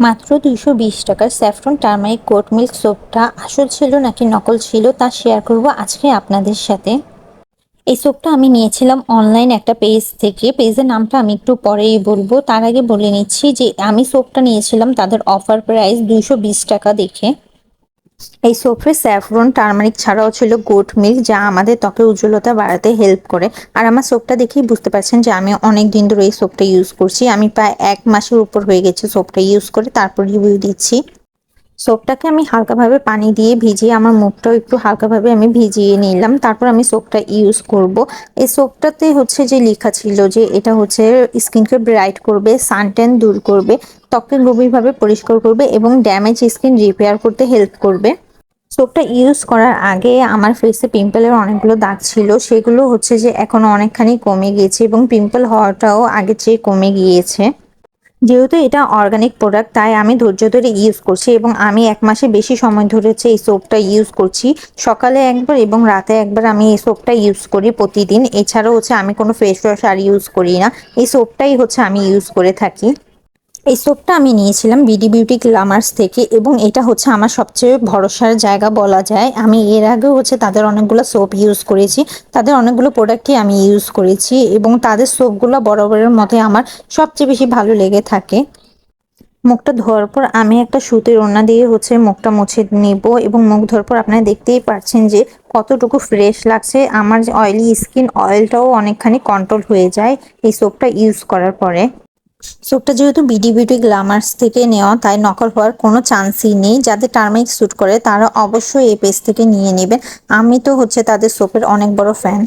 মাত্র দুইশো বিশ টাকার স্যাফরন টার্মারিক কোট মিল্ক সোপটা আসল ছিল নাকি নকল ছিল তা শেয়ার করব আজকে আপনাদের সাথে। এই সোপটা আমি নিয়েছিলাম অনলাইন একটা পেজ থেকে। পেজের নামটা আমি একটু পরেই বলব। তার আগে বলে নিচ্ছি যে আমি সোপটা নিয়েছিলাম তাদের অফার প্রাইস দুইশো বিশ টাকা দেখে। এই সোপে স্যাফরন টার্মারিক ছাড়াও ছিল গোট মিল্ক, যা আমাদের ত্বকের উজ্জ্বলতা বাড়াতে হেল্প করে। আর আমার সোপটা দেখেই বুঝতে পারছেন যে আমি অনেক দিন ধরে এই সোপটা ইউজ করছি। আমি প্রায় এক মাসের উপর হয়ে গেছে সোপটা ইউজ করে, তারপর রিভিউ দিচ্ছি। সোপটাকে আমি হালকাভাবে পানি দিয়ে ভিজিয়ে, আমার মুখটাও একটু হালকাভাবে আমি ভিজিয়ে নিলাম। তারপর আমি সোপটা ইউজ করব। এই সোপটাতে হচ্ছে যে লেখা ছিল যে এটা হচ্ছে স্কিনকে ব্রাইট করবে সানটেন দূর করবে, ত্বককে গভীরভাবে পরিষ্কার করবে এবং ড্যামেজ স্কিন রিপেয়ার করতে হেল্প করবে। সোপটা ইউজ করার আগে আমার ফেসে পিম্পলের অনেকগুলো দাগ ছিল। সেগুলো হচ্ছে যে এখন অনেকখানি কমে গিয়েছে এবং পিম্পল হওয়াটাও আগের চেয়ে কমে গিয়েছে। যেহেতু এটা অর্গানিক প্রোডাক্ট তাই আমি ধৈর্য ধরে ইউজ করছি এবং আমি এক মাসে বেশি সময় ধরেছে এই সোপটা ইউজ করছি, সকালে একবার এবং রাতে একবার আমি এই সোপটা ইউজ করি প্রতিদিন। এছাড়াও হচ্ছে আমি কোনো ফেস ওয়াশ আর ইউজ করি না। এই সোপটাই হচ্ছে আমি ইউজ করে থাকি। এই সোপটা আমি নিয়েছিলাম বিডি বিউটি গ্লামার্স থেকে এবং এটা হচ্ছে আমার সবচেয়ে ভরসার জায়গা বলা যায়। আমি এর আগেও হচ্ছে তাদের অনেকগুলো সোপ ইউজ করেছি। তাদের অনেকগুলো প্রোডাক্টই আমি ইউজ করেছি এবং তাদের সোপগুলো বরাবরের মধ্যে আমার সবচেয়ে বেশি ভালো লেগে থাকে। মুখটা ধোয়ার পর আমি একটা সুতির ওড়না দিয়ে হচ্ছে মুখটা মুছে নেব এবং মুখ ধোয়ার পর আপনারা দেখতেই পাচ্ছেন যে কতটুকু ফ্রেশ লাগছে। আমার যে অয়েলি স্কিন অয়েলটাও অনেকখানি কন্ট্রোল হয়ে যায় এই সোপটা ইউজ করার পরে। সোপটা যেহেতু বিডি বিউটি গ্লামার্স থেকে নেওয়া, তাই নকল হওয়ার কোনো চান্সই নেই। যাদের টার্মেক স্যুট করে, তারা অবশ্যই এই পেজ থেকে নিয়ে নেবেন আমি তো হচ্ছে তাদের সোপের অনেক বড় ফ্যান